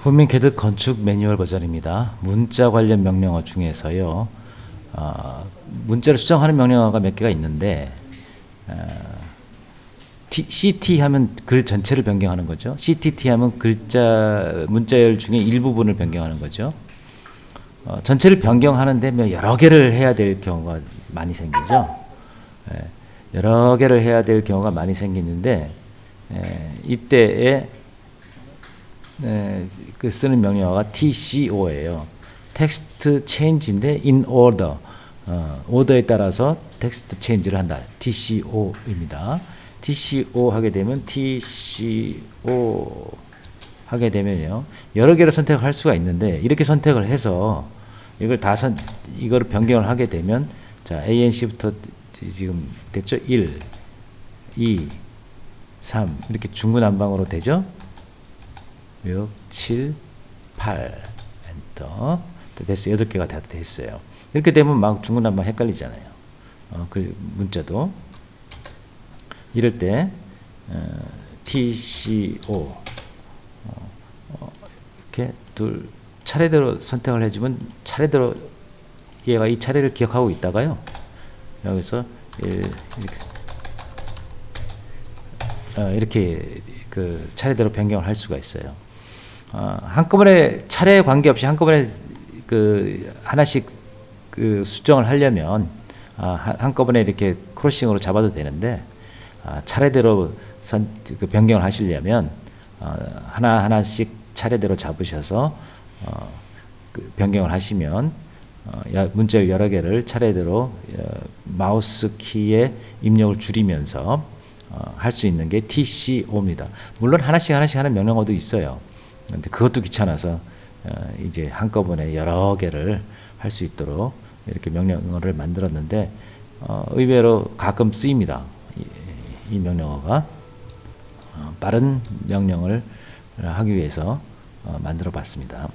훈민캐드 건축 매뉴얼 버전입니다. 문자 관련 명령어 중에서요. 어, 문자를 수정하는 명령어가 몇 개가 있는데 어, T, CT 하면 글 전체를 변경하는 거죠. CTT 하면 글자 문자열 중에 일부분을 변경하는 거죠. 어, 전체를 변경하는데 뭐 여러 개를 해야 될 경우가 많이 생기죠. 예, 여러 개를 해야 될 경우가 많이 생기는데 예, 이때에 네, 그 쓰는 명령어가 TCO예요. 텍스트 체인지인데 in order. 어, 오더에 따라서 텍스트 체인지를 한다. TCO입니다. TCO 하게 되면 TCO 하게 되면요. 여러 개를 선택을 할 수가 있는데 이렇게 선택을 해서 이걸 다 선, 이거를 변경을 하게 되면 자, ANC부터 지금 됐죠? 1, 2, 3 이렇게 중구난방으로 되죠? 6, 7, 8 엔터 됐어요. 8개가 다 됐어요. 이렇게 되면 막 중구난방 헷갈리잖아요. 어, 그 문자도 이럴 때 어, TCO 어, 어, 이렇게 둘 차례대로 선택을 해주면 차례대로 얘가 이 차례를 기억하고 있다가요. 여기서 1 이렇게 어, 이렇게 그 차례대로 변경을 할 수가 있어요. 어, 한꺼번에 차례에 관계없이 한꺼번에 그 하나씩 그 수정을 하려면 아, 한- 한꺼번에 이렇게 크로싱으로 잡아도 되는데 아, 차례대로 선, 그 변경을 하시려면 어, 하나 하나씩 차례대로 잡으셔서 어, 그 변경을 하시면 문자를 여러 개를 차례대로 어, 마우스 키의 입력을 줄이면서 어, 할수 있는 게 TCO입니다. 물론 하나씩 하나씩 하는 명령어도 있어요. 근데 그것도 귀찮아서 어, 이제 한꺼번에 여러 개를 할 수 있도록 이렇게 명령어를 만들었는데 어, 의외로 가끔 쓰입니다. 이, 이 명령어가 어, 빠른 명령을 하기 위해서 어, 만들어 봤습니다.